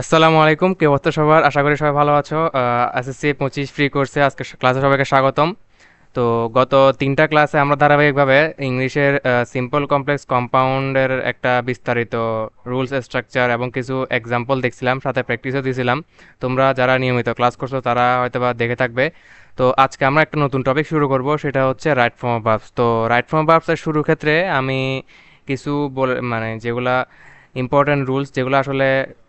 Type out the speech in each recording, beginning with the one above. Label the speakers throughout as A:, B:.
A: আসসালামু আলাইকুম, কে অবস্থা সবার? আশা করি সবাই ভালো আছো। এসএসসি পঁচিশ ফ্রি কোর্সে আজকে ক্লাসে সবাইকে স্বাগতম। তো গত তিনটা ক্লাসে আমরা ধারাবাহিকভাবে ইংলিশের সিম্পল কমপ্লেক্স কম্পাউন্ডের একটা বিস্তারিত রুলস স্ট্রাকচার এবং কিছু এক্সাম্পল দেখছিলাম, সাথে প্র্যাকটিসও দিয়েছিলাম। তোমরা যারা নিয়মিত ক্লাস করছ, তারা হয়তো বা দেখে থাকবে। তো আজকে আমরা একটা নতুন টপিক শুরু করব, সেটা হচ্ছে রাইট ফর্ম অফ তো রাইট ফর্ম অফ ভার্বসের শুরুর ক্ষেত্রে আমি কিছু বলে মানে যেগুলা ইম্পর্ট্যান্ট রুলস যেগুলো আসলে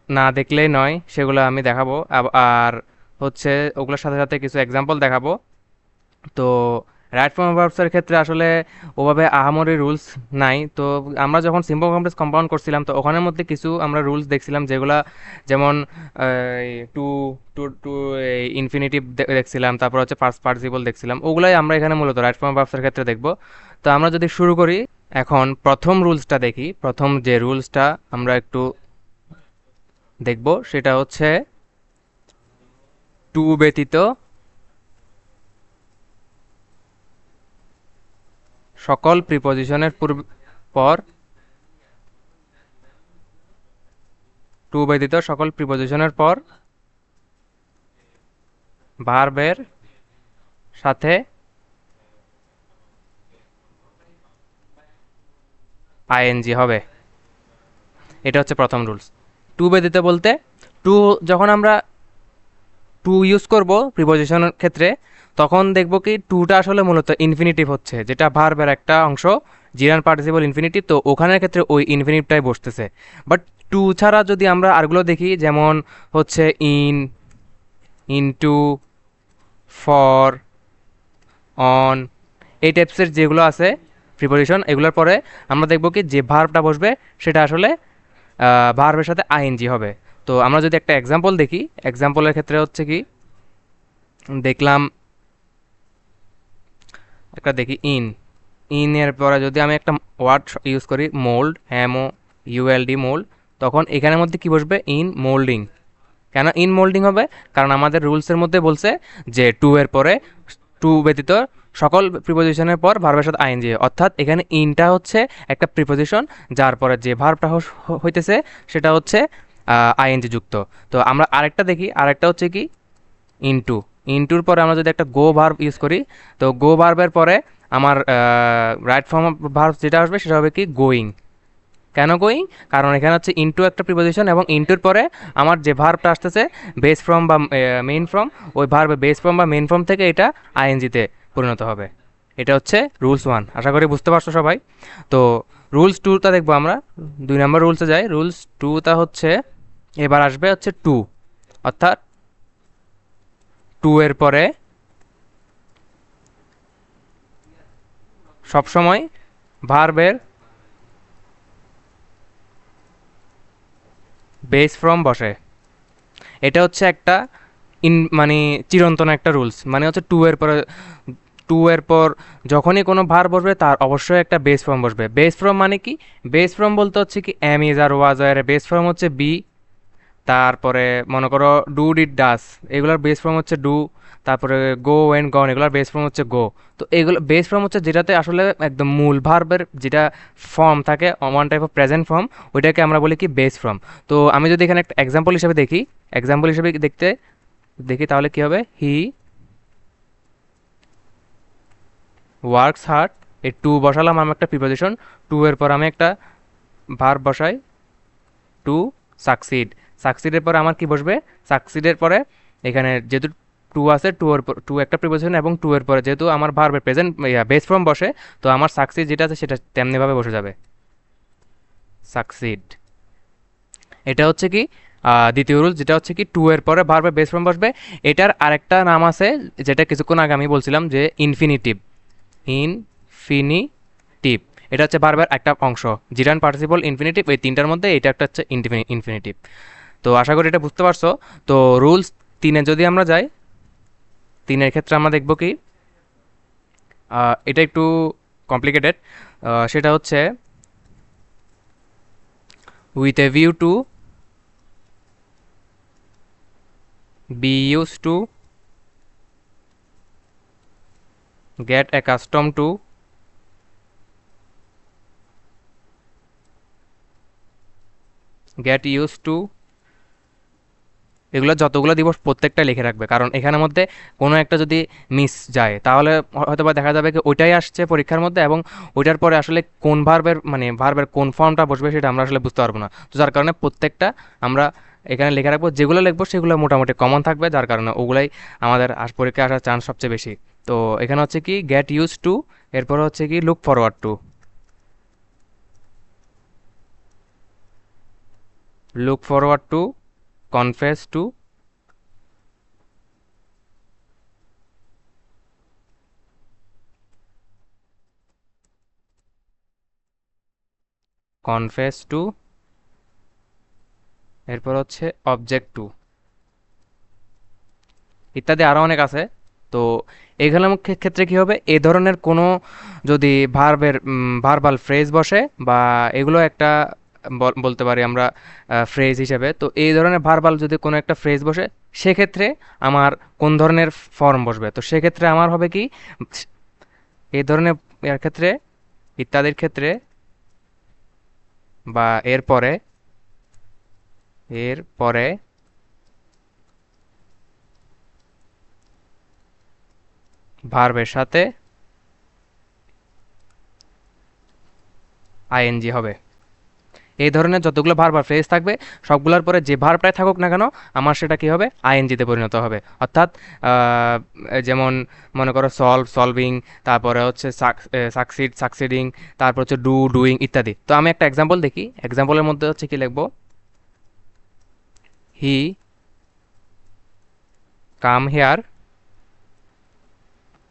A: না দেখলেই নয়, সেগুলো আমি দেখাবো। আর হচ্ছে ওগুলোর সাথে সাথে কিছু এক্সাম্পল দেখাবো। তো রাইট ফর্ম ভার্বসের ক্ষেত্রে আসলে ওভাবে আহামরি রুলস নাই। তো আমরা যখন সিম্পল কমপ্লেক্স কম্পাউন্ড করছিলাম, তো ওখানের মধ্যে কিছু আমরা রুলস দেখছিলাম যেগুলা যেমন টু টু টু ইনফিনিটিভ দেখছিলাম, তারপর হচ্ছে ফার্স্ট পার্টিসিপল দেখছিলাম। ওগুলাই আমরা এখানে মূলত রাইট ফর্ম ভার্বসের ক্ষেত্রে দেখব। তো আমরা যদি শুরু করি, এখন প্রথম রুলসটা দেখি। প্রথম যে রুলসটা আমরা একটু দেখব, সেটা হচ্ছে টু ব্যতীত সকল প্রিপজিশনের পূর্ব পর টু ব্যতীত সকল প্রিপজিশনের পর ভার্বের সাথে আইএনজি হবে। এটা হচ্ছে প্রথম রুলস টু ব্যতীত বলতে, টু যখন আমরা টু ইউজ করব প্রিপোজিশনের ক্ষেত্রে, তখন দেখব কি টুটা আসলে মূলত ইনফিনিটিভ হচ্ছে, যেটা ভার্বের একটা অংশ জিরান পার্টিসিপল ইনফিনিটিভ তো ওখানের ক্ষেত্রে ওই ইনফিনিটিভটাই বসতেছে। বাট টু ছাড়া যদি আমরা আরগুলো দেখি, যেমন হচ্ছে ইন ইনটু ফর অন এই টাইপসের যেগুলো আছে প্রিপোজিশন এগুলোর পরে আমরা দেখব কি যে ভার্বটা বসবে, সেটা আসলে ভার্বের সাথে আইএনজি হবে। তো আমরা যদি একটা এক্সাম্পল দেখি এক্সাম্পলের ক্ষেত্রে হচ্ছে কি, দেখলাম একটা দেখি ইন ইন এর পরে যদি আমি একটা ওয়ার্ড ইউজ করি মোল্ড হ্যামো ইউএলডি মোল্ড তখন এখানের মধ্যে কি বসবে? ইন মোল্ডিং কেন ইন মোল্ডিং হবে? কারণ আমাদের রুলসের মধ্যে বলছে যে টু এর পরে টু ব্যতীত সকল প্রিপোজিশনের পর ভার্বের সাথে আইএনজি অর্থাৎ এখানে ইনটা হচ্ছে একটা প্রিপোজিশন যার পরে যে ভার্বটা হইতেছে সেটা হচ্ছে আইএনজি যুক্ত। তো আমরা আরেকটা দেখি, আরেকটা হচ্ছে কি? ইনটু ইনটুর পরে আমরা যদি একটা গো ভার্ব ইউজ করি, তো গো ভার্বের পরে আমার রাইট ফর্ম অফ ভার্ব যেটা আসবে সেটা হবে কি? গোয়িং কেন গোয়িং কারণ এখানে হচ্ছে ইনটু একটা প্রিপোজিশন এবং ইনটুর পরে আমার যে ভার্বটা আসতেছে বেস ফর্ম বা মেইন ফর্ম ওই ভার্বে বেস ফর্ম বা মেইন ফর্ম থেকে এটা আইএনজিতে পরিণত হবে। এটা হচ্ছে রুলস ওয়ান আশা করি বুঝতে পারছ সবাই? তো রুলস টুটা দেখব আমরা। দুই নম্বর রুলসে যাই। রুলস টুটা হচ্ছে, এবার আসবে হচ্ছে টু অর্থাৎ টু এর পরে সবসময় ভার্বের বেস ফ্রম বসে। এটা হচ্ছে একটা ইন মানে চিরন্তন একটা রুলস মানে হচ্ছে টু এর পরে টু এর পর যখনই কোনো ভার বসবে, তার অবশ্যই একটা বেস ফর্ম বসবে। বেস ফর্ম মানে কি? বেস ফর্ম বলতে হচ্ছে কি এম ইজ আর ওয়াজ আর বেস ফর্ম হচ্ছে বি তারপরে মনে করো ডু ডিড ডাস এগুলোর বেস ফর্ম হচ্ছে ডু তারপরে গো ওয়েন গন এগুলোর বেস ফর্ম হচ্ছে গো তো এগুলো বেস ফর্ম হচ্ছে যেটাতে আসলে একদম মূল ভার্বের যেটা ফর্ম থাকে one type of present form ওইটাকে আমরা বলি কি বেস ফর্ম তো আমি যদি এখানে একটা এক্সাম্পল হিসেবে দেখি এক্সাম্পল হিসেবে দেখতে, দেখি তাহলে কি হবে? হি ওয়ার্কস হার্ড এই টু বসালাম, আমি একটা প্রিপোজিশন টু এর পর আমি একটা ভার্ব বসাই টু সাকসিড সাকসিডের পরে আমার কি বসবে? সাকসিডের পরে এখানে যেহেতু টু আছে টু এর টু একটা প্রিপোজিশন এবং টু এর পরে যেহেতু আমার ভার্বের প্রেজেন্ট বেস ফর্ম বসে, তো আমার সাকসিড যেটা আছে সেটা তেমনিভাবে বসে যাবে। সাকসিড এটা হচ্ছে কি? দ্বিতীয় রুল যেটা হচ্ছে কি টু এর পরে ভার্বের বেস ফর্ম বসবে। এটার আরেকটা নাম আছে, যেটা কিছুক্ষণ আগে আমি বলছিলাম যে ইনফিনিটিভ ইনফিনিটিভ। এটা হচ্ছে ভার্বের একটা অংশ। জিরান পার্টিসিপল ইনফিনিটিভ, এই তিনটার মধ্যে এটা একটা হচ্ছে ইনফিনিটিভ। তো আশা করি এটা বুঝতে পারছ। তো রুলস তিনে যদি আমরা যাই, তিনের ক্ষেত্রে আমরা দেখব কি এটা একটু কমপ্লিকেটেড। সেটা হচ্ছে with a view to be use to get accustomed to get used to এগুলো যতগুলো দিব প্রত্যেকটা লিখে রাখবে। কারণ এখানের মধ্যে কোনো একটা যদি মিস যায়, তাহলে হয়তো বা দেখা যাবে কি ওইটাই আসছে পরীক্ষার মধ্যে এবং ওইটার পরে আসলে কোন ভার্বের মানে ভার্বের কোন ফর্মটা বসবে সেটা আমরা আসলে বুঝতে পারব না। তো যার কারণে প্রত্যেকটা আমরা এখানে লিখে রাখব। যেগুলো লিখব সেগুলো মোটামুটি কমন থাকবে, যার কারণে ওগুলাই আমাদের আস পরীক্ষায় আসার চান্স সবচেয়ে বেশি। তো এখানে হচ্ছে কি গেট ইউজ টু এরপর হচ্ছে কি look forward to look forward to confess to confess to এরপর হচ্ছে অবজেক্ট টু ইত্যাদি আরও অনেক আছে। তো এগুলোর ক্ষেত্রে কী হবে? এ ধরনের কোনো যদি ভার্বের ভার্বাল ফ্রেজ বসে বা এগুলো একটা বল- বলতে পারি আমরা ফ্রেজ হিসেবে, তো এই ধরনের ভার্বাল যদি কোনো একটা ফ্রেজ বসে, সেক্ষেত্রে আমার কোন ধরনের ফর্ম বসবে? তো সেক্ষেত্রে আমার হবে কি? এই ধরনের, এর ক্ষেত্রে, ইত্যাদির ক্ষেত্রে বা এর পরে এর পরে ভার্বের সাথে আইএনজি হবে। এই ধরনের যতগুলো ভার্ব আর ফ্রেজ থাকবে, সবগুলোর পরে যে ভার্বটাই থাকুক না কেন, আমার সেটা কি হবে? আইএনজিতে পরিণত হবে। অর্থাৎ যেমন মনে করো সলভ সলভিং তারপরে হচ্ছে সাকসিড সাকসিডিং তারপর হচ্ছে ডু ডুইং ইত্যাদি। তো আমি একটা এক্সাম্পল দেখি। এক্সাম্পলের মধ্যে হচ্ছে কি লিখব? He come here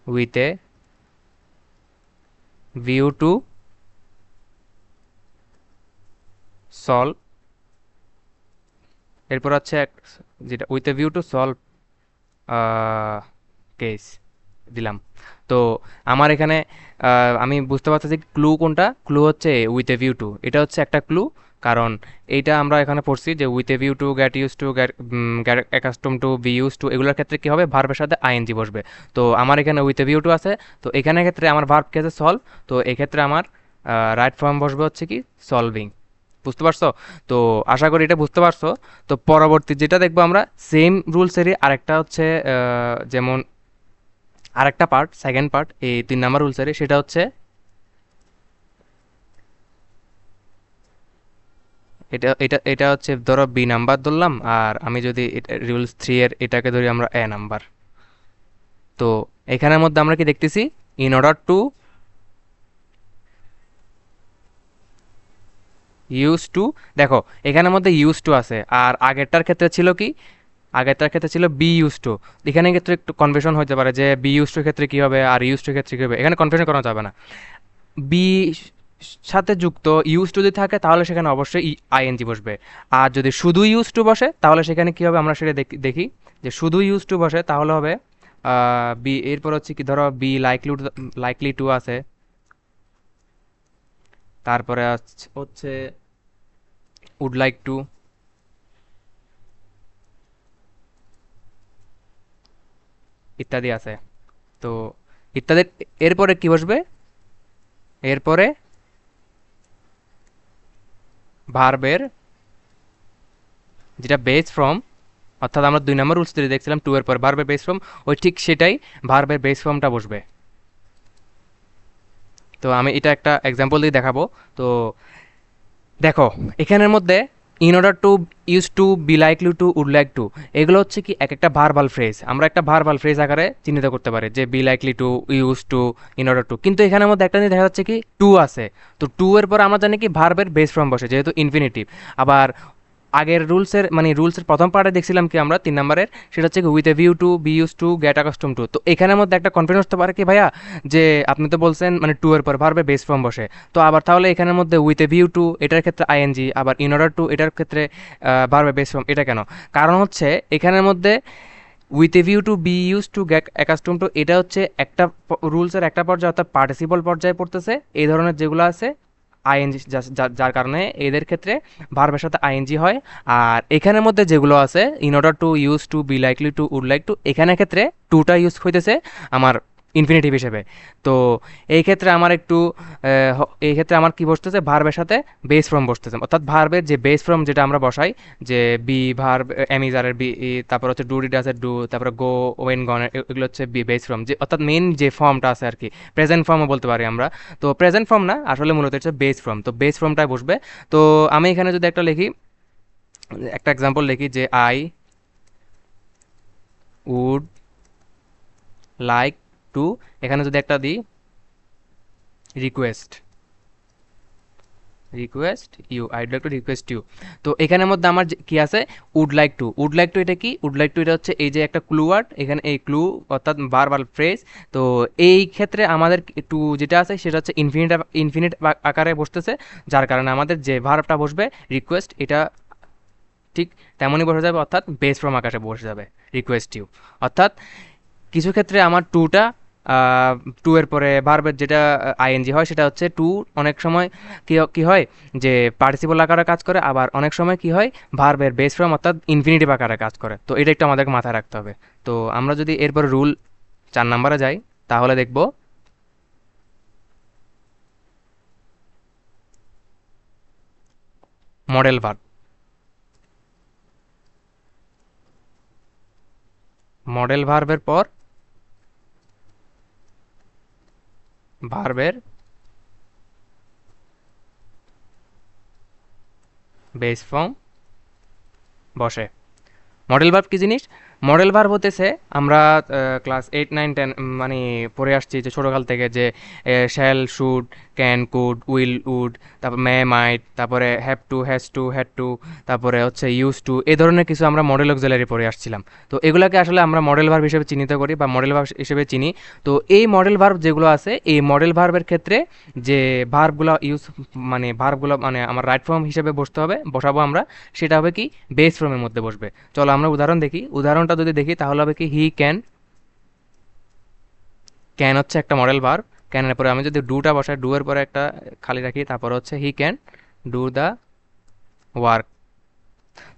A: with a view to solve. এরপর হচ্ছে যেটা with a view to solve case দিলাম। তো আমার এখানে আমি বুঝতে পারতেছি ক্লু কোনটা? ক্লু হচ্ছে উইথ এ ভিউ টু এটা হচ্ছে একটা ক্লু কারণ এইটা আমরা এখানে পড়ছি যে with a view to get use to get accustom to be use to এগুলোর ক্ষেত্রে কী হবে? ভার্বের সাথে আইএনজি বসবে। তো আমার এখানে উইথ এ ভিউ টু আছে। তো এখানে ক্ষেত্রে আমার ভার্ব কি আছে? সলভ তো এক্ষেত্রে আমার রাইট ফর্ম বসবে হচ্ছে কি? সলভিং বুঝতে পারছ? তো আশা করি এটা বুঝতে পারছ। তো পরবর্তী যেটা দেখব আমরা সেম রুলসেরই আরেকটা হচ্ছে যেমন আরেকটা পার্ট সেকেন্ড পার্ট এই তিন নাম্বার রুলসেরই সেটা হচ্ছে এটা এটা এটা হচ্ছে ধরো বি নাম্বার ধরলাম, আর আমি যদি রুলস থ্রি এর এটাকে ধরি আমরা এ নাম্বার তো এখানের মধ্যে আমরা কি দেখতেছি? In order to use to দেখো, এখানের মধ্যে ইউজ টু আছে, আর আগেরটার ক্ষেত্রে ছিল কি? আগেরটার ক্ষেত্রে ছিল বি ইউজ টু এখানে ক্ষেত্রে একটু কনফিউশন হতে পারে যে বি ইউজ টুর ক্ষেত্রে কী হবে, আর ইউজ টুর ক্ষেত্রে কী হবে। এখানে কনফিউশন করা যাবে না। বি সাথে যুক্ত ইউজ টু যদি থাকে, তাহলে সেখানে অবশ্যই আইএনজি বসবে। আর যদি শুধু ইউজ টু বসে, তাহলে সেখানে কী হবে? আমরা সেটা দেখি- যে শুধু ইউজ টু বসে, তাহলে হবে বি এরপর হচ্ছে কি, ধরো বি লাইকলি লাইকলি টু আছে। তারপরে হচ্ছে উড লাইক টু ইত্যাদি আছে। তো ইত্যাদি এরপরে কি বসবে? এরপরে ভার্বের যেটা বেস ফ্রম অর্থাৎ আমরা দুই নম্বর রুলস দেখছিলাম টু এর পর ভার্বের বেস ফর্ম ওই ঠিক সেটাই ভার্বের বেস ফর্মটা বসবে। তো আমি এটা একটা এক্সাম্পল দিয়ে দেখাবো। তো দেখো, এখানের মধ্যে in order to use to be likely to would like to এগুলো হচ্ছে কি এক একটা ভার্বাল ফ্রেজ আমরা একটা ভার্বাল ফ্রেজ আকারে চিহ্নিত করতে পারি, যে be likely to use to in order to কিন্তু এখানের মধ্যে একটা জিনিস দেখা যাচ্ছে কি টু আছে। তো টু এর পর আমরা জানি কি ভার্বের বেস ফর্ম বসে, যেহেতু ইনফিনিটিভ আবার আগের রুলসের মানে রুলসের প্রথম পার্টে দেখছিলাম কি আমরা, তিন নম্বরের সেটা হচ্ছে with a view to be use to get accustom to তো এখানের মধ্যে একটা কনফিডেন্স হতে পারে কি ভাইয়া? যে আপনি তো বলছেন মানে টু এর পর ভার্বে বেস ফর্ম বসে। তো আবার তাহলে এখানের মধ্যে উইথ এ ভিউ টু এটার ক্ষেত্রে আইএনজি আবার ইন অর্ডার টু এটার ক্ষেত্রে ভার্বে বেস ফর্ম এটা কেন? কারণ হচ্ছে এখানের মধ্যে with a view to be use to get accustom to এটা হচ্ছে একটা রুলসের একটা পর্যায়ে অর্থাৎ পার্টিসিপল পর্যায়ে পড়তেছে। এই ধরনের যেগুলো আছে আইএনজি যার কারণে এদের ক্ষেত্রে ভার্বের সাথে আইএনজি হয়। আর এখানের মধ্যে যেগুলো আছে in order to use to be likely to would like to এখানের ক্ষেত্রে টুটা ইউজ হইতেছে। আমার ইনফিনিটিভ হিসেবে। তো এই ক্ষেত্রে আমার একটু এই ক্ষেত্রে আমার কি বসতেছে? ভার্বের সাথে বেস ফর্ম বসতেছে। অর্থাৎ ভার্বের যে বেস ফর্ম যেটা আমরা বসাই, যে বি ভার্ব এমিজারের বি তারপর হচ্ছে ডু ডিডাসের ডু তারপর গো ওয়েন গনের এগুলো হচ্ছে বি বেস ফর্ম যে অর্থাৎ মেন যে ফর্মটা আছে আর কি প্রেজেন্ট ফর্মও বলতে পারি আমরা। তো প্রেজেন্ট ফর্ম না, আসলে মূলত হচ্ছে বেস ফর্ম তো বেস ফর্মটাই বসবে। তো আমি এখানে যদি একটা লিখি, একটা এক্সাম্পল লিখি যে আই উড লাইক টু, এখানে যদি একটা দিই request request you I'd like to request you তো এখানের মধ্যে আমার কি আছে? Would like to would like to এটা কি? উড লাইক টু এটা হচ্ছে এই যে একটা ক্লু ওয়ার্ড এখানে এই ক্লু অর্থাৎ বারবার ফ্রেজ তো এই ক্ষেত্রে আমাদের টু যেটা আছে সেটা হচ্ছে ইনফিনিট ইনফিনিট আকারে বসতেছে, যার কারণে আমাদের যে ভার্বটা বসবে রিকোয়েস্ট এটা ঠিক তেমনই বসে যাবে, অর্থাৎ বেস ফ্রম আকাশে বসে যাবে রিকোয়েস্ট ইউ অর্থাৎ কিছু ক্ষেত্রে আমার টুটা টু এর পরে ভার্বের যেটা আইএনজি হয় সেটা হচ্ছে টু অনেক সময় কি কি হয় যে পার্টিসিপল আকারে কাজ করে, আবার অনেক সময় কি হয় ভার্বের বেস ফর্ম অর্থাৎ ইনফিনিটিভ আকারে কাজ করে। তো এটা একটু আমাদেরকে মাথায় রাখতে হবে। তো আমরা যদি এরপর রুল চার নাম্বারে যাই, তাহলে দেখব মডেল ভার্ব মডেল ভার্বের পর ভার্বের বেস ফর্ম বসে মডেল ভার্ব কি জিনিস? মডেল ভার্ব হতেছে আমরা ক্লাস এইট নাইন টেন মানে পড়ে আসছি যে ছোটোকাল থেকে যে shall should can could will would তারপর মে মাইট তারপরে have to has to had to তারপরে হচ্ছে ইউজ টু এই ধরনের কিছু আমরা মডেল অক্সিলারি পড়ে আসছিলাম। তো এগুলোকে আসলে আমরা মডেল ভার্ব হিসেবে চিহ্নিত করি বা মডেল ভার্ব হিসেবে চিনি। তো এই মডেল ভার্ব যেগুলো আছে, এই মডেল ভার্বের ক্ষেত্রে যে ভার্বগুলো ইউজ মানে ভার্বগুলো মানে আমার রাইট ফর্ম হিসেবে বসতে হবে, বসাবো আমরা, সেটা হবে কি বেস ফর্মের মধ্যে বসবে। চলো আমরা উদাহরণ দেখি। উদাহরণটা যদি দেখি, তাহলে হবে কি হি ক্যান ক্যান হচ্ছে একটা মডেল ভার্ব ক্যানের পরে আমি যদি ডুটা বসাই ডু এর পরে একটা খালি রাখি, তারপর হচ্ছে he can do the work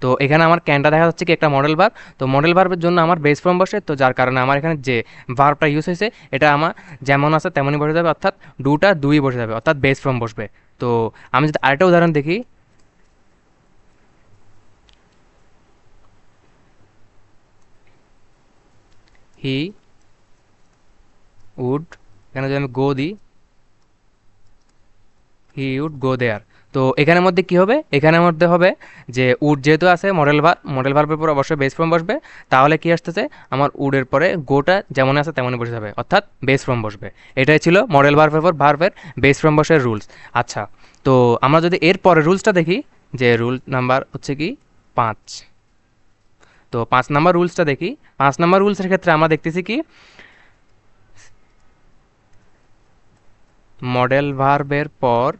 A: তো এখানে আমার ক্যানটা দেখা যাচ্ছে কি একটা মডেল ভার্ব তো মডেল ভার্বের জন্য আমার বেস ফর্ম বসে, তো যার কারণে আমার এখানে যে ভার্বটা ইউজ হয়েছে, এটা আমার যেমন আছে তেমনই বসে যাবে, অর্থাৎ ডুটা দুই বসে যাবে, অর্থাৎ বেস ফর্ম বসবে। তো আমি যদি আরেকটা উদাহরণ দেখি। হি উড এখানে যদি আমি গো দিই হি উড গো দেয়ার তো এখানের মধ্যে কি হবে? এখানের মধ্যে হবে যে উড যেহেতু আছে মডেল ভার মডেল ভার্বের পর অবশ্যই বেস ফর্ম বসবে। তাহলে কি আসতেছে? আমার উডের পরে গোটা যেমন আছে তেমনই বসে যাবে। অর্থাৎ বেস ফর্ম বসবে। এটাই ছিল মডেল ভার্বের পর ভার্বের বেস ফর্ম বসের রুলস আচ্ছা তো আমরা যদি এর পরে রুলসটা দেখি, যে রুল নাম্বার হচ্ছে কি? পাঁচ। তো পাঁচ নাম্বার রুলসটা দেখি। পাঁচ নাম্বার রুলসের ক্ষেত্রে আমরা দেখতেছি কি? মডেল ভার্বের পর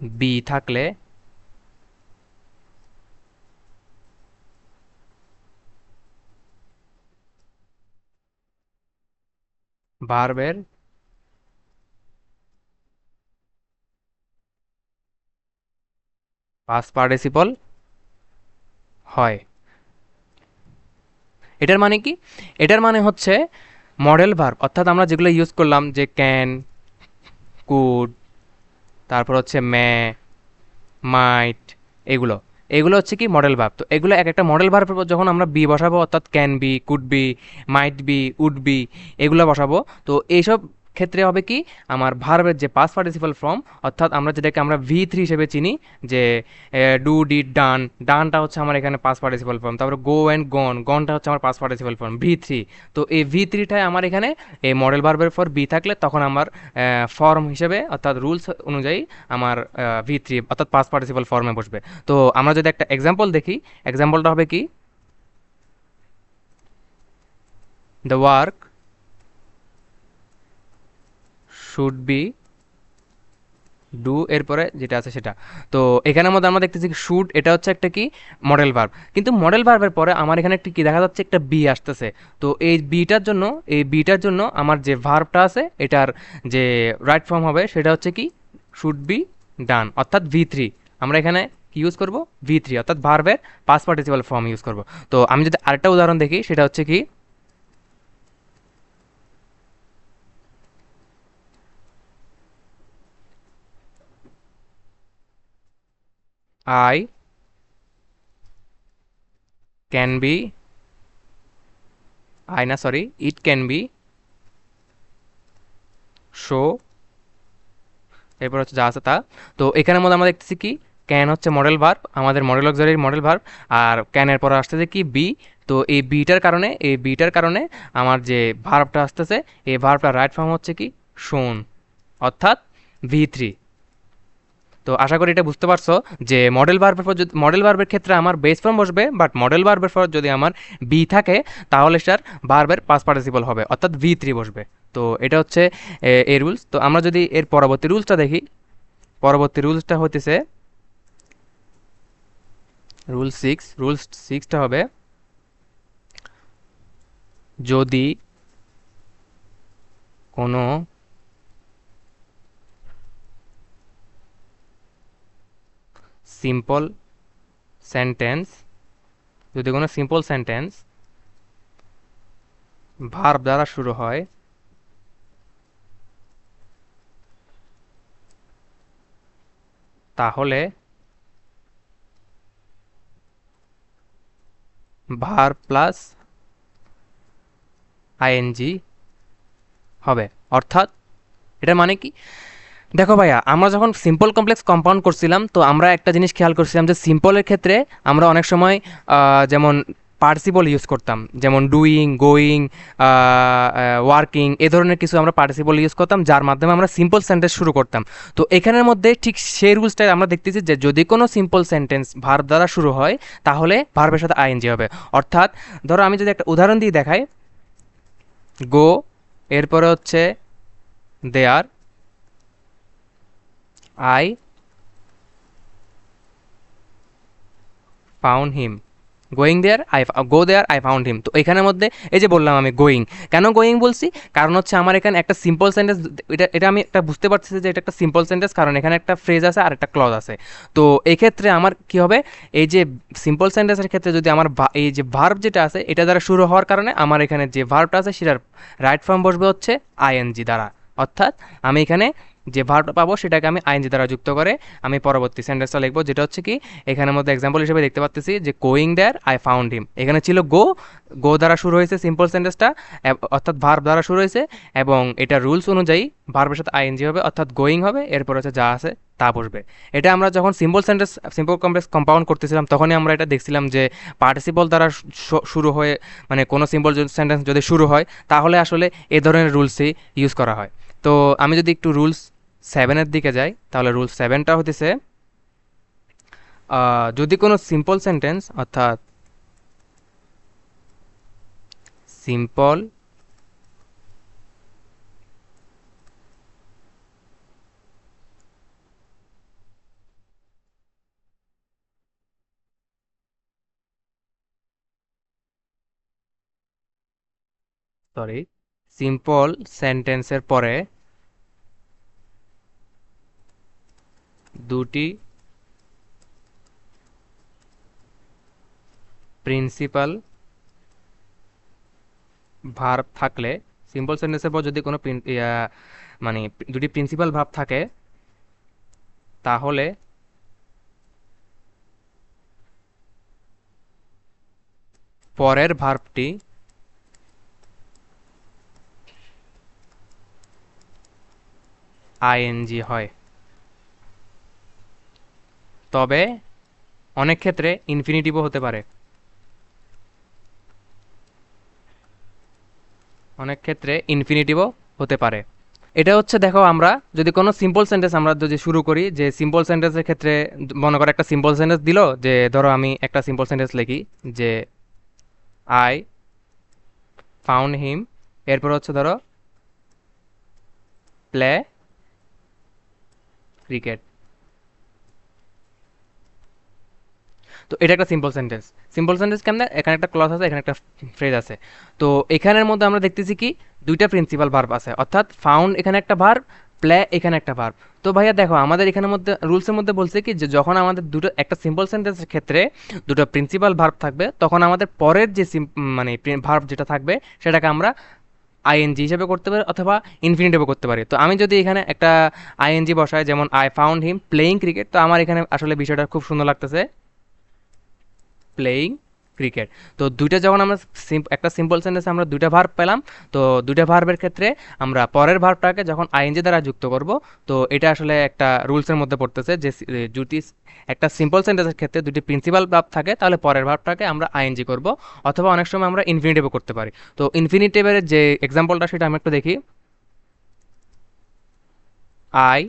A: বি থাকলে ভার্বের পাস পার্টিসিপল হয়। এটার মানে কি? এটার মানে হচ্ছে মডেল ভার্ব অর্থাৎ আমরা যেগুলো ইউজ করলাম যে ক্যান কুড তারপর হচ্ছে ম্যা মাইট এগুলো। এগুলো হচ্ছে কি মডেল ভার্ব তো এগুলো এক একটা মডেল ভার্ব যখন আমরা বি বসাবো, অর্থাৎ can be could be might be would be এগুলো বসাবো, তো এইসব ক্ষেত্রে হবে কি? আমার ভার্বের যে পাস পার্টিসিপাল ফর্ম অর্থাৎ আমরা যেটাকে আমরা ভি থ্রি হিসেবে চিনি, যে ডু ডি ডান ডানটা হচ্ছে আমার এখানে পাস পার্টিসিপাল ফর্ম তারপরে গো অ্যান্ড গন গনটা হচ্ছে আমার past participle form V three তো এই ভি থ্রিটায় আমার এখানে এই মডেল ভার্বের ফর বি থাকলে তখন আমার ফর্ম হিসেবে, অর্থাৎ রুলস অনুযায়ী আমার ভি থ্রি অর্থাৎ পাস পার্টিসিপাল ফর্মে বসবে। তো আমরা যদি একটা এক্সাম্পল দেখি এক্সাম্পলটা হবে কি? The work should be do এরপরে যেটা আছে সেটা। তো এখানের মধ্যে আমরা দেখতেছি শুড এটা হচ্ছে একটা কি? মডেল ভার্ব কিন্তু মডেল ভার্বের পরে আমার এখানে একটি কি দেখা যাচ্ছে, একটা বি আসতেছে। তো এই বিটার জন্য, এই বিটার জন্য আমার যে ভার্বটা আছে, এটার যে রাইট ফর্ম হবে, সেটা হচ্ছে কি? শুড বি ডান অর্থাৎ ভি থ্রি আমরা এখানে কি ইউজ করব? ভি থ্রি অর্থাৎ ভার্বের পাস পার্টিসিপাল ফর্ম ইউজ করব। তো আমি যদি আরেকটা উদাহরণ দেখি, সেটা হচ্ছে কি? আই ক্যান বি আই না sorry it can be show এরপর হচ্ছে যা আছে তা। তো এখানের মধ্যে আমরা দেখতেছি কি ক্যান হচ্ছে মডেল ভার্ব আমাদের মডেল অক্সারির মডেল ভার্ব আর ক্যানের পরে আসতেছে কি বি তো এই বিটার কারণে, এই বিটার কারণে আমার যে ভার্বটা আসতেছে, এই ভার্বটা রাইট ফর্ম হচ্ছে কি শোন অর্থাৎ ভি থ্রি তো আশা করি এটা বুঝতে পারছ যে মডেল ভার্বের পর যদি মডেল ভার্বের ক্ষেত্রে আমার বেস ফর্ম বসবে বাট মডেল ভার্বের পর যদি আমার বি থাকে, তাহলে সেটার ভার্বের পাস পার্টিসিপল হবে, অর্থাৎ ভি থ্রি বসবে। তো এটা হচ্ছে এই রুলস তো আমরা যদি এর পরবর্তী রুলসটা দেখি, পরবর্তী রুলসটা হতেছে রুল সিক্স রুলস সিক্সটা হবে, যদি কোনো সিম্পল সেন্টেন্স যদি কোনো সিম্পল সেন্টেন্স ভার্ব দ্বারা শুরু হয়, তাহলে ভার প্লাস আইএনজি হবে। অর্থাৎ, এটা মানে কি? দেখো ভাইয়া, আমরা যখন সিম্পল কমপ্লেক্স কম্পাউন্ড করছিলাম, তো আমরা একটা জিনিস খেয়াল করছিলাম যে সিম্পলের ক্ষেত্রে আমরা অনেক সময় যেমন পার্টিসিপল ইউজ করতাম, যেমন ডুইং গোয়িং ওয়ার্কিং এ ধরনের কিছু আমরা পার্টিসিপল ইউজ করতাম, যার মাধ্যমে আমরা সিম্পল সেন্টেন্স শুরু করতাম। তো এখানের মধ্যে ঠিক সেই রুলসটাই আমরা দেখতেছি যে যদি কোনো সিম্পল সেন্টেন্স ভার্ব দ্বারা শুরু হয়, তাহলে ভার্বের সাথে আইএনজি হবে। অর্থাৎ, ধরো আমি যদি একটা উদাহরণ দিয়ে দেখাই। গো এরপরে হচ্ছে there I found him going there I go there I found him তো এখানের মধ্যে এই যে বললাম আমি গোয়িং কেন গোয়িং বলছি? কারণ হচ্ছে আমার এখানে একটা সিম্পল সেন্টেন্স এটা এটা আমি একটা বুঝতে পারছি যে এটা একটা সিম্পল সেন্টেন্স কারণ এখানে একটা ফ্রেজ আছে আর একটা ক্লজ আছে। তো এই ক্ষেত্রে আমার কি হবে? এই যে সিম্পল সেন্টেন্সের ক্ষেত্রে যদি আমার এই যে ভার্ব যেটা আছে, এটা দ্বারা শুরু হওয়ার কারণে আমার এখানে যে ভার্বটা আছে, সেটার রাইট ফর্ম বসবে হচ্ছে আইএনজি দ্বারা। অর্থাৎ আমি এখানে যে ভার্বটা পাবো সেটাকে আমি আইএনজি দ্বারা যুক্ত করে আমি পরবর্তী সেন্টেন্সটা লিখব। যেটা হচ্ছে কি, এখানের মধ্যে এক্সাম্পল হিসেবে দেখতে পাচ্ছি যে going there I found him এখানে ছিল গো গো দ্বারা শুরু হয়েছে সিম্পল সেন্টেন্সটা অর্থাৎ ভার্ব দ্বারা শুরু হয়েছে এবং এটা রুলস অনুযায়ী ভার্বের সাথে আইএনজি হবে, অর্থাৎ গোয়িং হবে, এরপর হচ্ছে যা আছে তা বসবে। এটা আমরা যখন simple sentence simple complex compound করতেছিলাম, তখনই আমরা এটা দেখছিলাম যে পার্টিসিপল দ্বারা শুরু হয়ে মানে কোনো সিম্পল সেন্টেন্স যদি শুরু হয়, তাহলে আসলে এ ধরনের রুলসই ইউজ করা হয়। তো আমি যদি একটু রুলস সেভেনের দিকে যাই, তাহলে রুল সেভেনটা হতেছে যদি কোনো সিম্পল সেন্টেন্স অর্থাৎ সিম্পল সরি সিম্পল সেন্টেন্সের পরে দুটি প্রিন্সিপাল ভার্ব থাকলে সিম্পল সেন্টেন্সের পর যদি কোনো মানে দুটি প্রিন্সিপাল ভাব থাকে, তাহলে পরের ভার্বটি আইএনজি হয়। তবে অনেক ক্ষেত্রে ইনফিনিটিভও হতে পারে। অনেক ক্ষেত্রে ইনফিনিটিভও হতে পারে। এটা হচ্ছে, দেখো, আমরা যদি কোনো সিম্পল সেন্টেন্স আমরা যদি শুরু করি, যে সিম্পল সেন্টেন্সের ক্ষেত্রে মনে করো একটা সিম্পল সেন্টেন্স দিল, যে ধরো আমি একটা সিম্পল সেন্টেন্স লিখি, যে আই ফাউন্ড হিম এরপর হচ্ছে ধরো প্লে ক্রিকেট তো এটা একটা সিম্পল সেন্টেন্স সিম্পল সেন্টেন্স কেমন এখানে একটা ক্লজ আছে, এখানে একটা ফ্রেজ আছে। তো এখানের মধ্যে আমরা দেখতেছি কি? দুইটা প্রিন্সিপাল ভার্ব আছে। অর্থাৎ ফাউন্ড এখানে একটা ভার্ব প্লে এখানে একটা ভার্ব তো ভাইয়া দেখো, আমাদের এখানের মধ্যে রুলসের মধ্যে বলছে কি যে যখন আমাদের দুটো, একটা সিম্পল সেন্টেন্সের ক্ষেত্রে দুটো প্রিন্সিপাল ভার্ব থাকবে, তখন আমাদের পরের যে মানে ভার্ব যেটা থাকবে, সেটাকে আমরা আইএনজি হিসেবে করতে পারি অথবা ইনফিনিটিভও করতে পারি। তো আমি যদি এখানে একটা আইএনজি বসাই, যেমন I found him playing cricket তো আমার এখানে আসলে বিষয়টা খুব সুন্দর লাগতেছে। প্লেয়িং ক্রিকেট তো দুইটা যখন আমরা একটা সিম্পল সেন্টেন্সে আমরা দুইটা ভার্ব পেলাম, তো দুইটা ভার্বের ক্ষেত্রে আমরা পরের ভার্বটাকে যখন আইএনজি দ্বারা যুক্ত করব, তো এটা আসলে একটা রুলসের মধ্যে পড়তেছে যে যদি একটা সিম্পল সেন্টেন্সের ক্ষেত্রে দুটি প্রিন্সিপাল ভার্ব থাকে, তাহলে পরের ভার্বটাকে আমরা আইএনজি করব, অথবা অনেক সময় আমরা ইনফিনিটিভও করতে পারি। তো ইনফিনিটিভের যে এক্সাম্পলটা সেটা আমি একটু দেখি। আই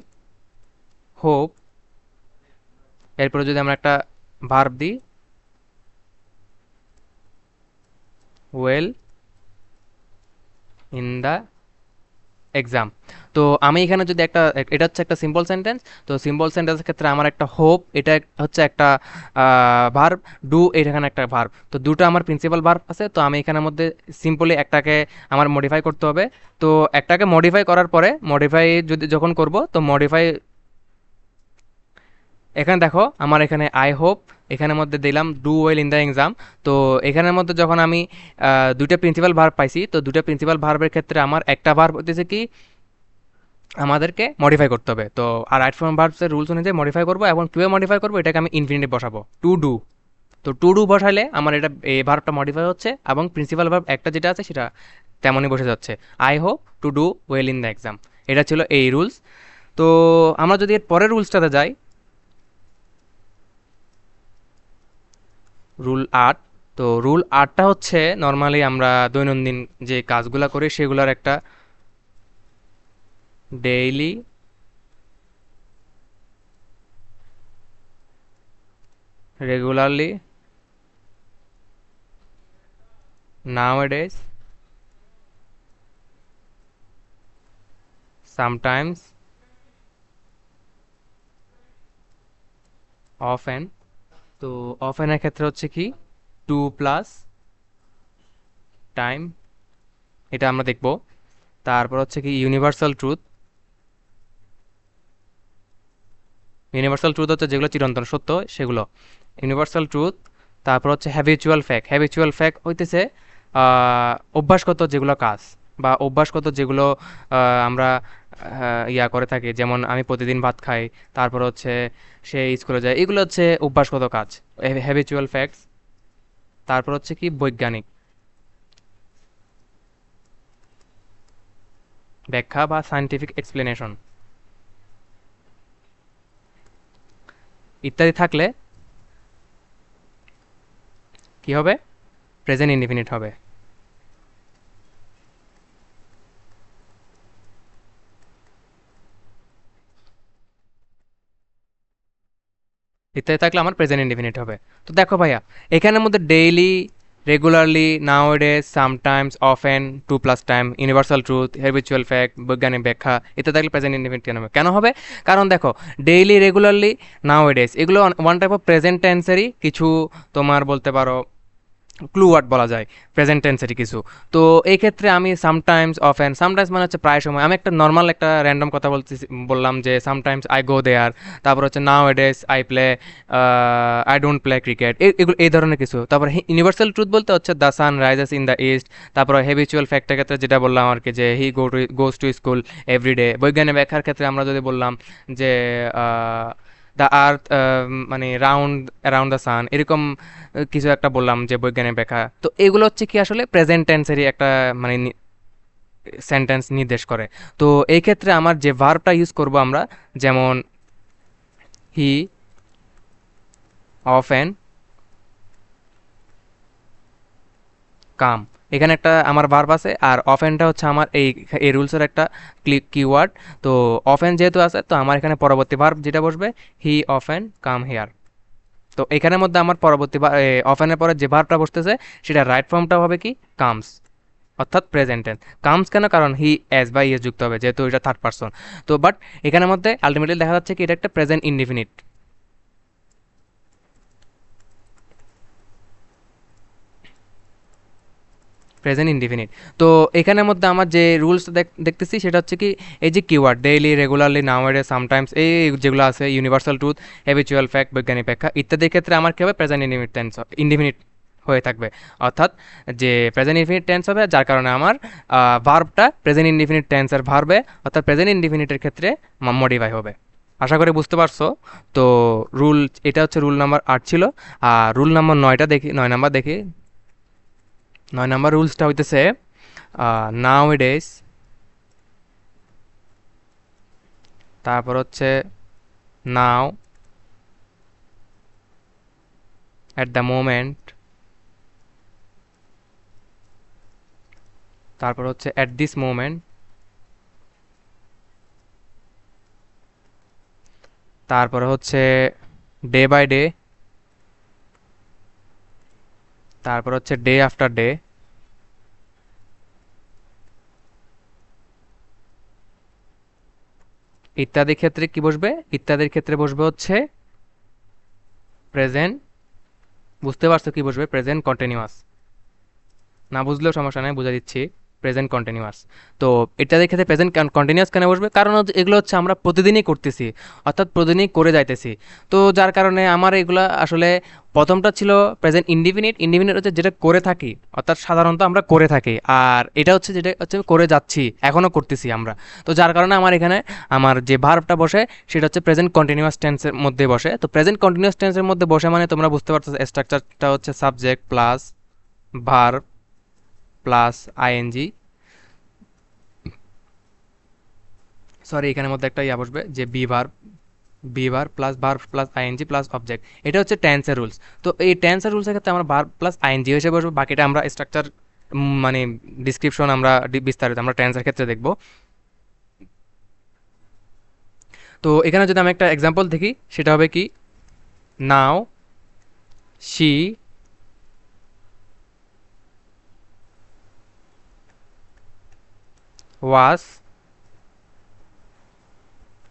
A: হোপ এরপরে যদি আমরা একটা ভার্ব দিই ওয়েল ইন দ্য এক্সাম তো আমি এখানে যদি একটা, এটা হচ্ছে একটা সিম্পল সেন্টেন্স তো সিম্পল সেন্টেন্সের ক্ষেত্রে আমার একটা হোপ এটা হচ্ছে একটা ভার্ব ডু এখানে একটা ভার্ব তো দুটো আমার প্রিন্সিপাল ভার্ব আছে, তো আমি এখানের মধ্যে সিম্পলি একটাকে আমার মডিফাই করতে হবে। তো একটাকে মডিফাই করার পরে মডিফাই যদি যখন করব, তো মডিফাই এখানে দেখো, আমার এখানে আই হোপ এখানের মধ্যে দিলাম do well in the exam তো এখানের মধ্যে যখন আমি দুইটা প্রিন্সিপাল ভার্ব পাইছি, তো দুইটা প্রিন্সিপাল ভার্বের ক্ষেত্রে আমার একটা ভার্ব হতেছে কি? আমাদেরকে মডিফাই করতে হবে। তো, আর রাইট ফর্ম ভার্বসের রুলস অনুযায়ী মডিফাই করব এবং কীভাবে মডিফাই করব? এটাকে আমি ইনফিনিটিভ বসাবো। টু ডু তো টু ডু বসালে আমার এটা এই ভার্বটা মডিফাই হচ্ছে এবং প্রিন্সিপাল ভার্ব একটা যেটা আছে সেটা তেমনই বসে যাচ্ছে। I hope to do well in the exam এটা ছিল এই রুলস তো, আমরা যদি এর পরের রুলসটাতে যাই রুল আট। তো রুল আটটা হচ্ছে নর্মালি আমরা দৈনন্দিন যে কাজগুলো করি, সেগুলোর একটা daily regularly nowadays, sometimes often তো অফেনের ক্ষেত্রে হচ্ছে কি টু প্লাস টাইম এটা আমরা দেখব। তারপর হচ্ছে কি ইউনিভার্সাল ট্রুথ ইউনিভার্সাল ট্রুথ হচ্ছে যেগুলো চিরন্তন, সত্য, সেগুলো। ইউনিভার্সাল ট্রুথ তারপর হচ্ছে হ্যাবিচুয়াল ফ্যাক্ট হ্যাবিচুয়াল ফ্যাক্ট হইতেছে অভ্যাসগত যেগুলো কাজ। বা অভ্যাসগত যেগুলো আমরা ইয়া করে থাকি, যেমন আমি প্রতিদিন ভাত খাই, তারপর হচ্ছে সে স্কুলে যায়, এগুলো হচ্ছে অভ্যাসগত কাজ হ্যাবিচুয়াল ফ্যাক্টস তারপর হচ্ছে কি, বৈজ্ঞানিক। ব্যাখ্যা বা সায়েন্টিফিক এক্সপ্লেনেশন ইত্যাদি থাকলে কি হবে? প্রেজেন্ট ইনডিফিনিট হবে। ইত্যাদি থাকলে আমার প্রেজেন্ট ইনডিফিনিট হবে। তো দেখো ভাইয়া, এখানের মধ্যে daily regularly nowadays sometimes of often to plus time universal truth habitual fact বৈজ্ঞানিক ব্যাখ্যা ইত্যাদি থাকলে প্রেজেন্ট ইনডিফিনিট কেন হবে? কেন হবে? কারণ দেখো ডেইলি রেগুলারলি নাও ডেস এগুলো ওয়ান টাইপ অফ প্রেজেন্ট টেন্সেরই কিছু তোমার বলতে পারো ক্লু ওয়ার্ড বলা যায় প্রেজেন্ট টেন্সেরই কিছু। তো এই ক্ষেত্রে আমি সামটাইমস অফ অ্যান্ড সামটাইমস মানে হচ্ছে প্রায় সময়, আমি একটা নর্মাল একটা র্যান্ডম কথা বলতে বললাম যে সামটাইমস আই গো দেয়ার তারপর হচ্ছে nowadays I play I don't play cricket এগুলো, এই ধরনের কিছু। তারপর ইউনিভার্সাল ট্রুথ বলতে হচ্ছে the sun rises in the east তারপর হেবিচুয়াল ফ্যাক্টের ক্ষেত্রে যেটা বললাম আর কি যে he go to goes to school everyday বৈজ্ঞানিক ব্যাখ্যার ক্ষেত্রে আমরা যদি বললাম যে দ্য আর্থ মানে রাউন্ড অ্যারাউন্ড দ্য সান এরকম কিছু একটা বললাম যে বৈজ্ঞানিক ব্যাখ্যা। তো এগুলো হচ্ছে কি আসলে প্রেজেন্ট টেন্সেরই একটা মানে সেন্টেন্স নির্দেশ করে। তো এই ক্ষেত্রে আমার যে ভার্বটা ইউজ করব আমরা, যেমন হি অফেন কাম এখানে একটা আমার ভার্ব আছে, আর অফেনটা হচ্ছে আমার এই এই রুলসের একটা ক্লিক কিওয়ার্ড তো অফেন যেহেতু আছে, তো আমার এখানে পরবর্তী ভার্ব যেটা বসবে হি অফেন কাম হেয়ার তো এখানের মধ্যে আমার পরবর্তী অফেনের পরে যে ভার্বটা বসতেছে, সেটা রাইট ফর্মটা হবে কি? কামস অর্থাৎ প্রেজেন্ট কামস কেন? কারণ হি এস বা ইএস যুক্ত হবে, যেহেতু এটা থার্ড পারসন তো বাট এখানের মধ্যে আলটিমেটলি দেখা যাচ্ছে কি, এটা একটা প্রেজেন্ট ইনডিফিনিট প্রেজেন্ট ইনডিফিনিট তো এখানের মধ্যে আমার যে রুলস দেখতেছি, সেটা হচ্ছে কি, এই যে কিওয়ার্ড ডেইলি রেগুলারলি নাওয়ারে সামটাইমস এই যেগুলো আছে ইউনিভার্সাল ট্রুথ হ্যাবিচুয়াল ফ্যাক্ট বৈজ্ঞানিক ব্যাখ্যা, ইত্যাদির ক্ষেত্রে আমার কী হবে? প্রেজেন্ট ইনডিফিনিট টেন্স ইনডিফিনিট হয়ে থাকবে। অর্থাৎ যে প্রেজেন্ট ইনডিফিনিট টেন্স হবে, যার কারণে আমার ভার্বটা প্রেজেন্ট ইনডিফিনিট টেন্সের ভার্বে অর্থাৎ প্রেজেন্ট ইনডিফিনিটের ক্ষেত্রে মডিফাই হবে। আশা করি বুঝতে পারছ? তো রুল এটা হচ্ছে রুল নাম্বার আট ছিল। আর রুল নাম্বার নয়টা দেখি নয় নাম্বার দেখি। নয় নাম্বার রুলসটা হইতেছে নাও ডেস তারপর হচ্ছে নাও অ্যাট দ্য মোমেন্ট তারপর হচ্ছে অ্যাট দিস মোমেন্ট তারপরে হচ্ছে ডে বাই ডে তারপর হচ্ছে ডে আফটার ডে ইত্যাদি ক্ষেত্রে কি বসবে? ইত্যাদির ক্ষেত্রে বসবে হচ্ছে প্রেজেন্ট বুঝতে পারছ কি বসবে? প্রেজেন্ট কন্টিনিউয়াস না বুঝলেও সমস্যা নেই, বুঝা দিচ্ছি। প্রেজেন্ট কন্টিনিউয়াস তো এটাদের ক্ষেত্রে প্রেজেন্ট কন্টিনিউয়াস কেন বসবে? কারণ এগুলো হচ্ছে আমরা প্রতিদিনই করতেছি, অর্থাৎ প্রতিদিনই করে যাইতেছি। তো যার কারণে আমার এগুলো আসলে প্রথমটা ছিল প্রেজেন্ট ইন্ডিফিনিট ইন্ডিফিনিট হচ্ছে যেটা করে থাকি, অর্থাৎ সাধারণত আমরা করে থাকি। আর এটা হচ্ছে যেটা হচ্ছে করে যাচ্ছি এখনও করতেছি আমরা। তো যার কারণে আমার এখানে আমার যে ভার্বটা বসে, সেটা হচ্ছে প্রেজেন্ট কন্টিনিউয়াস টেন্সের মধ্যে বসে। তো প্রেজেন্ট কন্টিনিউয়াস টেন্সের মধ্যে বসে মানে তোমরা বুঝতে পারছ স্ট্রাকচারটা হচ্ছে subject plus verb plus ING sorry এখানের মধ্যে একটা ইয়া বসবে, যে be verb be verb plus verb plus ING plus object এটা হচ্ছে টেন্সের রুলস তো এই টেন্সের রুলসের ক্ষেত্রে আমরা ভার প্লাস আইএনজি হিসেবে বসবো, বাকিটা আমরা স্ট্রাকচার মানে ডিসক্রিপশন আমরা বিস্তারিত আমরা টেন্সের ক্ষেত্রে দেখব। তো এখানে যদি আমি একটা এক্সাম্পল দেখি, সেটা হবে কি? Now she was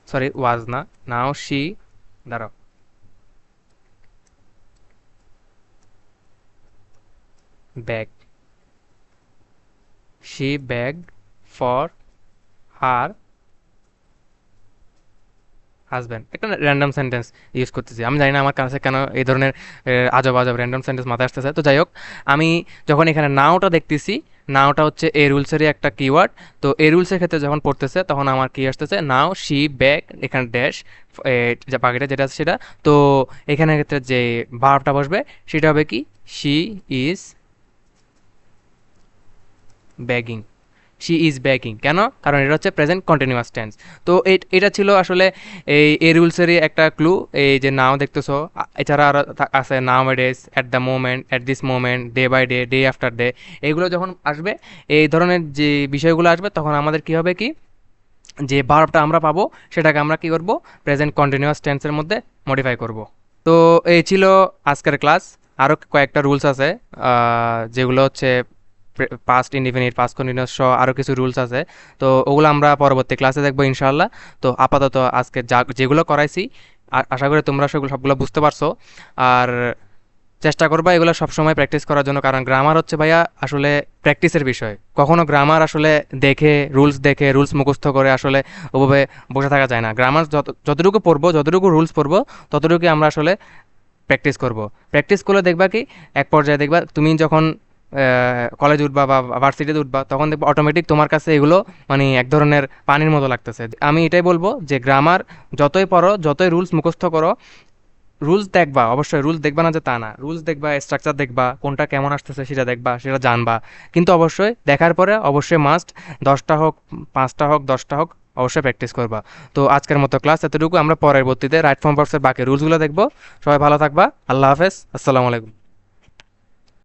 A: সরি ওয়াজ না নাও শি দাঁড়াও bag she bag for her husband একটা র্যান্ডম সেন্টেন্স ইউজ করতেছি। আমি জানি না আমার কাছে কেন এই ধরনের আজব আজব র্যান্ডম সেন্টেন্স মাথায় আসতেছে। তো যাই হোক, আমি যখন এখানে নাওটা দেখতেছি, নাওটা হচ্ছে এ রুলসেরই একটা কিওয়ার্ড তো এ রুলসের ক্ষেত্রে যখন পড়তেছে, তখন আমার কি আসতেছে? নাও শি ব্যাগ এখানে ড্যাশ পাখিটা যেটা আছে সেটা। তো এখানের ক্ষেত্রে যে ভার্বটা বসবে, সেটা হবে কি? She is begging she is backing কেন? কারণ এটা হচ্ছে প্রেজেন্ট কন্টিনিউয়াস টেন্স তো এটা ছিল আসলে এই এ রুলসেরই একটা ক্লু এই যে নাও দেখতেছো এছাড়া আরও আছে nowadays at the moment at this moment day by day day after day এইগুলো যখন আসবে, এই ধরনের যে বিষয়গুলো আসবে, তখন আমাদের কি হবে কি? যে ভার্বটা আমরা পাবো, সেটাকে আমরা কি করব? প্রেজেন্ট কন্টিনিউয়াস টেন্সের মধ্যে মডিফাই করব। তো এই ছিল আজকের ক্লাস আরও কয়েকটা রুলস আছে যেগুলো হচ্ছে পাস্ট ইনডিফিনিট পাস্ট কন্টিনিউস সহ আরও কিছু রুলস আছে। তো ওগুলো আমরা পরবর্তী ক্লাসে দেখব ইনশাআল্লাহ। তো আপাতত আজকে যা, যেগুলো করাইছি আশা করি তোমরা সেগুলো, সবগুলো বুঝতে পারছ। আর চেষ্টা করবা এগুলো সবসময় প্র্যাকটিস করার জন্য, কারণ গ্রামার হচ্ছে ভাইয়া আসলে প্র্যাকটিসের বিষয়। কখনো গ্রামার আসলে দেখে রুলস দেখে রুলস মুখস্থ করে আসলে ওভাবে বসে থাকা যায় না। গ্রামার যত, যতটুকু পড়ব, যতটুকু রুলস পড়ব ততটুকু আমরা আসলে প্র্যাকটিস করব। প্র্যাকটিস করলে দেখবা কি, এক পর্যায়ে দেখবা তুমি যখন কলেজ উঠবা বা ভার্সিটিতে উঠবা, তখন দেখব অটোমেটিক তোমার কাছে এগুলো মানে এক ধরনের পানির মতো লাগতেছে। আমি এটাই বলব যে গ্রামার যতই পড়ো, যতই রুলস মুখস্থ করো রুলস দেখবা, অবশ্যই রুলস দেখবা না যে তা না। রুলস দেখবা স্ট্রাকচার দেখবা, কোনটা কেমন আসতেছে সেটা দেখবা, সেটা জানবা। কিন্তু অবশ্যই দেখার পরে অবশ্যই মাস্ট দশটা হোক, পাঁচটা হোক, দশটা হোক, অবশ্যই প্র্যাকটিস করবা। তো আজকের মতো ক্লাস এতটুকু, আমরা পরবর্তীতে রাইট ফর্ম বক্সের বাকি রুলসগুলো দেখব। সবাই ভালো থাকবা, আল্লাহ হাফেজ, আসসালামু আলাইকুম।